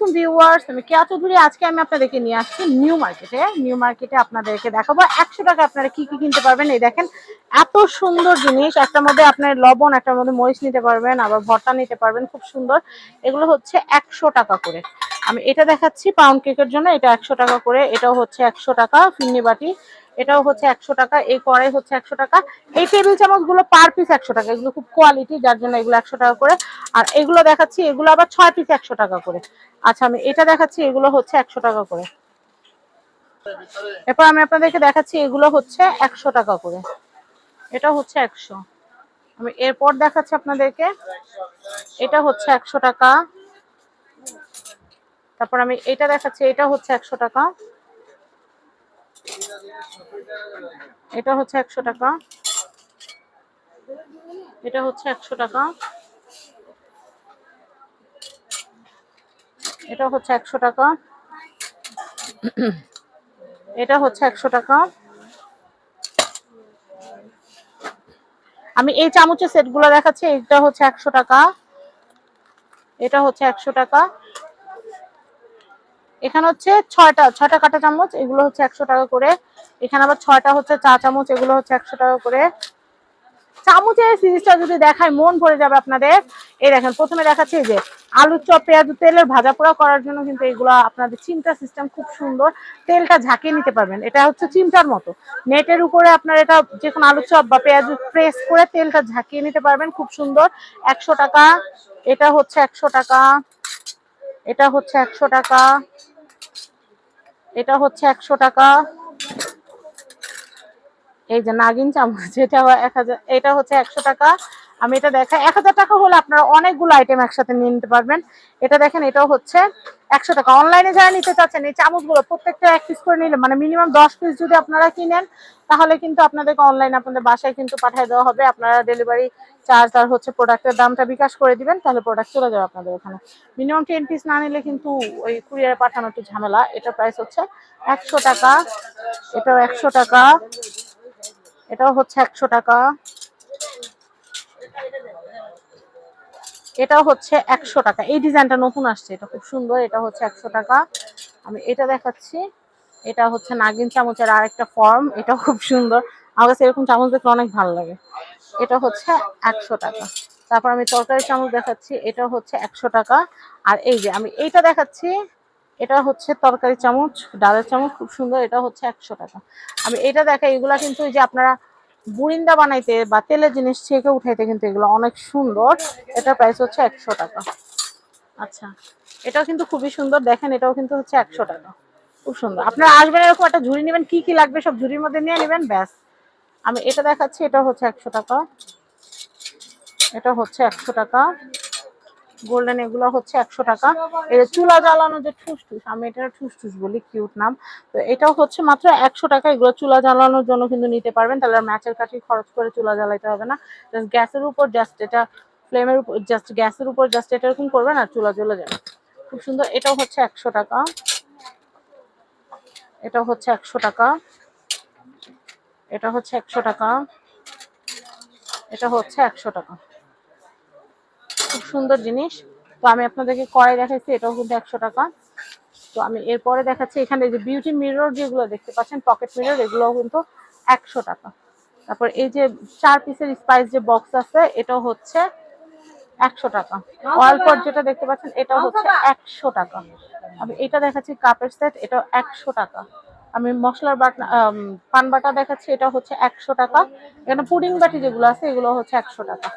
আলাইকুম ভিউয়ার্স আমি কেয়া চৌধুরী আজকে আমি আপনাদেরকে নিয়ে আসছি নিউ মার্কেটে নিউ মার্কেটে আপনাদেরকে দেখাবো একশো টাকা আপনারা কি কি কিনতে পারবেন। এই দেখেন, এত সুন্দর জিনিস। একটার মধ্যে আপনার লবণ, একটার মধ্যে মরিচ নিতে পারবেন, আবার ভর্তা নিতে পারবেন, খুব সুন্দর। এগুলো হচ্ছে একশো টাকা করে। আমি এটা দেখাচ্ছি পাউন্ড কেকের জন্য, এটা একশো টাকা করে, এটাও হচ্ছে একশো টাকা, ফিন্নি বাটি। এটাও হচ্ছে একশো টাকা, এই কড়াই হচ্ছে একশো টাকা। এই টেবিল চামচগুলো পার পিস একশো টাকা, এগুলো খুব কোয়ালিটি যার জন্য এগুলো একশো টাকা করে। আর এগুলো দেখাচ্ছি, এগুলো আবার ছয় পিস একশো টাকা করে। আচ্ছা আমি এটা দেখাচ্ছি, এগুলো হচ্ছে একশো টাকা করে। এরপর আমি আপনাদেরকে দেখাচ্ছি, এগুলো হচ্ছে একশো টাকা করে। এটা হচ্ছে একশো। আমি এরপর দেখাচ্ছি আপনাদেরকে, এটা হচ্ছে একশো টাকা। তারপর আমি এটা দেখাচ্ছি, এটা হচ্ছে একশো টাকা। এটা হচ্ছে একশো টাকা। এটা হচ্ছে একশো টাকা। এটা হচ্ছে একশো টাকা। এটা হচ্ছে একশো টাকা। আমি এই চামচের সেটগুলো দেখাচ্ছি, এটা হচ্ছে একশো টাকা। এটা হচ্ছে একশো টাকা। এখানে হচ্ছে ছয়টা ছয়টা কাঁটা চামচ, এগুলো হচ্ছে একশো টাকা করে। এখানে আবার ছয়টা হচ্ছে চা চামচ, এগুলো হচ্ছে একশো টাকা করে। চামচের সিরিজটা যদি দেখায় মন ভরে যাবে আপনাদের। এই দেখেন, প্রথমে দেখাচ্ছি যে আলুর চপ, পেঁয়াজ, তেলের ভাজা পোড়া করার জন্য কিন্তু এগুলো আপনাদের চিমটা সিস্টেম খুব সুন্দর। তেলটা ঝাঁকিয়ে নিতে পারবেন। এটা হচ্ছে চিমটার মতো। নেটের উপরে আপনার এটা যে কোনো আলুর চপ বা পেঁয়াজ প্রেস করে তেলটা ঝাঁকিয়ে নিতে পারবেন। খুব সুন্দর। একশো টাকা, এটা হচ্ছে একশো টাকা, এটা হচ্ছে একশো টাকা। এটা হচ্ছে একশো টাকা। এই যে নাগিন চামচ, এটা এক হাজার, এটা হচ্ছে একশো টাকা। আমি এটা দেখাই এক হাজার টাকা হলে আপনারা অনেকগুলো আইটেম একসাথে নিয়ে নিতে পারবেন। এটা দেখেন, এটাও হচ্ছে একশো টাকা। অনলাইনে যারা নিতে চাচ্ছেন, এই চামচগুলো প্রত্যেকটা এক পিস করে নিলে মানে মিনিমাম দশ পিস যদি আপনারা কিনেন, তাহলে কিন্তু আপনাদেরকে অনলাইনে আপনাদের বাসায় কিন্তু পাঠিয়ে দেওয়া হবে। আপনারা ডেলিভারি চার্জ আর হচ্ছে প্রোডাক্টের দামটা বিকাশ করে দিবেন, তাহলে প্রোডাক্ট চলে যাবে আপনাদের ওখানে। মিনিমাম টেন পিস না নিলে কিন্তু ওই কুরিয়ারে পাঠানো একটু ঝামেলা। এটা প্রাইস হচ্ছে একশো টাকা, এটাও একশো টাকা। এটাও হচ্ছে একশো টাকা। এটাও হচ্ছে একশো টাকা। এই ডিজাইনটা নতুন আসছে, এটা খুব সুন্দর, এটা হচ্ছে একশো টাকা। আমি এটা দেখাচ্ছি। এটা হচ্ছে নাগিন চামচের আর একটা ফর্ম এটা খুব সুন্দর। আমার কাছে এরকম চামচ দেখলে অনেক ভালো লাগে। এটা হচ্ছে একশো টাকা। তারপর আমি তরকারি চামচ দেখাচ্ছি এটা হচ্ছে একশো টাকা। আর এই যে আমি এইটা দেখাচ্ছি এটা হচ্ছে তরকারি চামচ, ডালের চামচ, খুব সুন্দর, এটা হচ্ছে একশো টাকা। আমি এটা দেখাই, এগুলা কিন্তু যে আপনারা বুরিন্দা বানাইতে বা তেলের জিনিস ছেঁকে উঠাইতে কিন্তু এগুলো অনেক সুন্দর। এটার প্রাইস হচ্ছে একশো টাকা। আচ্ছা এটাও কিন্তু খুবই সুন্দর, দেখেন এটাও কিন্তু হচ্ছে একশো টাকা। খুব সুন্দর। আপনারা আসবেন এরকম একটা ঝুড়ি নেবেন, কি কি লাগবে সব ঝুড়ির মধ্যে নিয়ে নেবেন, ব্যাস। আমি এটা দেখাচ্ছি, এটা হচ্ছে একশো টাকা। এটা হচ্ছে একশো টাকা। গোল্ডেন এগুলো হচ্ছে একশো টাকা। এটা চুলা জ্বালানো যে ঠুস ঠুস আমি এটা ঠুস ঠুস বলি কিউট নাম। তো এটাও হচ্ছে মাত্র একশো টাকা, এগুলো চুলা জ্বালানোর জন্য কিন্তু নিতে পারবেন। তাহলে ম্যাচের কাঠি খরচ করে চুলা জ্বালাইতে হবে না। জাস্ট গ্যাসের উপর জাস্ট এটা ফ্লেমের উপর জাস্ট গ্যাসের উপর জাস্ট এটা এরকম করবেন আর চুলা জ্বলে যাবে। খুব সুন্দর, এটাও হচ্ছে একশো টাকা। এটাও হচ্ছে একশো টাকা। এটা হচ্ছে একশো টাকা। এটা হচ্ছে একশো টাকা। খুব সুন্দর জিনিস। তো আমি আপনাদেরকে কড়াই দেখাচ্ছি এটাও কিন্তু একশো টাকা। তো আমি এরপরে দেখাচ্ছি এখানে যে বিউটি মিরর যেগুলো দেখতে পাচ্ছেন পকেট মিরর এগুলো কিন্তু একশো টাকা। তারপর এই যে চার পিসের স্পাইস যে বক্স আছে এটাও হচ্ছে একশো টাকা। অয়েল পট যেটা দেখতে পাচ্ছেন এটাও হচ্ছে একশো টাকা। আমি এটা দেখাচ্ছি কাপের সেট এটাও একশো টাকা। আমি মশলার বাটনা পান বাটা দেখাচ্ছি এটা হচ্ছে একশো টাকা। এখানে পুডিং বাটি যেগুলো আছে এগুলো হচ্ছে একশো টাকা।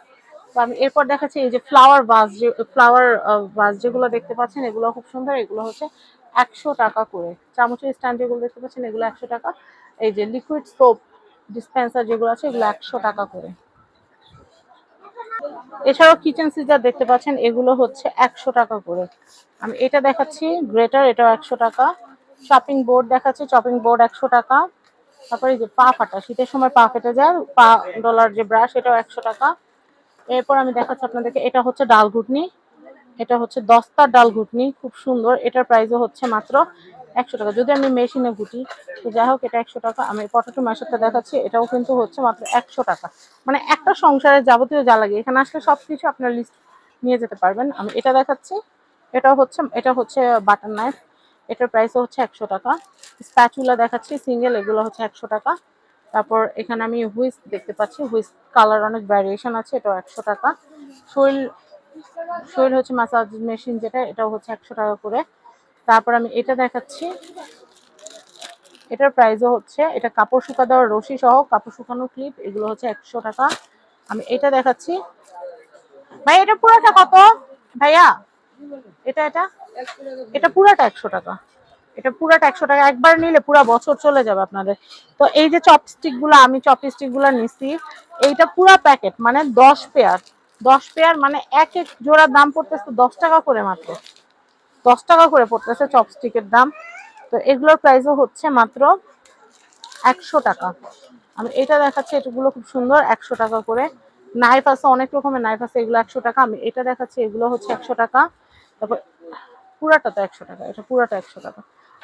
এরপর দেখাচ্ছি এই যে ফ্লাওয়ার ভাস যে ফ্লাওয়ার ভাস যেগুলো দেখতে পাচ্ছেন, এগুলো খুব সুন্দর। এগুলো হচ্ছে একশো টাকা করে। চামচের স্ট্যান্ড যেগুলো দেখতে পাচ্ছেন, এগুলো একশো টাকা। এই যে লিকুইড সোপ ডিসপেন্সার যেগুলো আছে, এগুলো একশো টাকা করে। এছাড়াও কিচেন সিজার দেখতে পাচ্ছেন, এগুলো হচ্ছে একশো টাকা করে। আমি এটা দেখাচ্ছি গ্রেটার এটাও একশো টাকা। শপিং বোর্ড দেখাচ্ছি চপিং বোর্ড একশো টাকা। তারপরে এই যে পা ফাটা, শীতের সময় পা ফেটে যায়, পা ডলার যে ব্রাশ এটাও একশো টাকা। এরপর আমি দেখাচ্ছি আপনাদেরকে, এটা হচ্ছে ডাল ঘুটনি এটা হচ্ছে দস্তার ডাল ঘুটনি খুব সুন্দর। এটার প্রাইসও হচ্ছে মাত্র একশো টাকা। যদি আমি মেশিনে ঘুটি, তো যাই হোক, এটা একশো টাকা। আমি পটাটো ম্যাশারটা দেখাচ্ছি, এটাও কিন্তু হচ্ছে মাত্র একশো টাকা। মানে একটা সংসারে যাবতীয় যা লাগে, এখানে আসলে সব কিছু আপনার লিস্ট নিয়ে যেতে পারবেন। আমি এটা দেখাচ্ছি, এটা হচ্ছে এটা হচ্ছে বাটার নাইফ এটার প্রাইসও হচ্ছে একশো টাকা। স্প্যাচুলা দেখাচ্ছি সিঙ্গেল এগুলো হচ্ছে একশো টাকা। তারপর এখানে আমি হুইস দেখতে পাচ্ছি হুইস কালার অনেক ভ্যারিয়েশন আছে, এটাও একশো টাকা। শৈল শৈল হচ্ছে মাসাজ মেশিন যেটা, এটাও হচ্ছে একশো টাকা করে। তারপর আমি এটা দেখাচ্ছি। এটার প্রাইসও হচ্ছে, এটা কাপড় শুকা দেওয়ার রশি সহ, কাপড় শুকানোর ক্লিপ এগুলো হচ্ছে একশো টাকা। আমি এটা দেখাচ্ছি। ভাই, এটা পুরোটা কত? ভাইয়া, এটা এটা? এটা পুরাটা একশো টাকা। এটা পুরাটা একশো টাকা। একবার নিলে পুরো বছর চলে যাবে আপনাদের। তো এই যে চপস্টিকগুলো, আমি চপস্টিকগুলো নিছি, এইটা পুরা প্যাকেট মানে দশ পেয়ার দশ পেয়ার মানে এক এক জোড়ার দাম পড়তেছে দশ টাকা করে মাত্র। দশ টাকা করে পড়তেছে চপস্টিকের দাম। তো এগুলোর প্রাইসও হচ্ছে মাত্র একশো টাকা। আমি এটা দেখাচ্ছি এটাগুলো খুব সুন্দর, একশো টাকা করে। নাইফ আছে, অনেক রকমের নাইফ আছে, এগুলো একশো টাকা। আমি এটা দেখাচ্ছি, এগুলো হচ্ছে একশো টাকা। তারপর পুরাটা তো একশো টাকা, এটা পুরাটা একশো টাকা।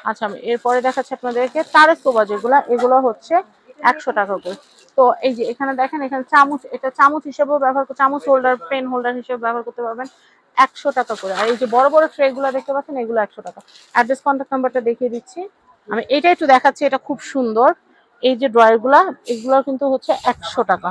আচ্ছা আমি এরপরে দেখাচ্ছি আপনাদেরকে তারের সোবা যেগুলো, এগুলো হচ্ছে একশো টাকা করে। তো এই যে এখানে দেখেন, এখানে চামচ, এটা চামচ হিসেবেও ব্যবহার করতে চামচ হোল্ডার পেন হোল্ডার হিসেবে ব্যবহার করতে পারবেন একশো টাকা করে। আর এই যে বড় বড় ট্রে গুলো দেখতে পাচ্ছেন, এগুলো একশো টাকা। অ্যাড্রেস কন্ট্যাক্ট নাম্বারটা দেখিয়ে দিচ্ছি। আমি এটা একটু দেখাচ্ছি, এটা খুব সুন্দর। এই যে ড্রয়ারগুলা, এগুলো কিন্তু হচ্ছে একশো টাকা।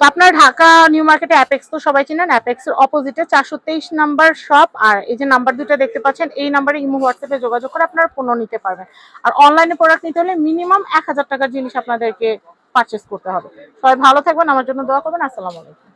তো আপনার ঢাকা নিউ মার্কেটে অ্যাপেক্স তো সবাই চিনেন। অ্যাপেক্স এর অপোজিটে চারশো তেইশ নাম্বার শপ আর এই যে নাম্বার দুটো দেখতে পাচ্ছেন, এই নাম্বারে ইমো হোয়াটসঅ্যাপে যোগাযোগ করে আপনারা পণ্য নিতে পারবেন। আর অনলাইনে প্রোডাক্ট নিতে হলে মিনিমাম এক হাজার টাকার জিনিস আপনাদেরকে পারচেস করতে হবে। সবাই ভালো থাকবেন, আমার জন্য দোয়া করবেন, আসসালামু আলাইকুম।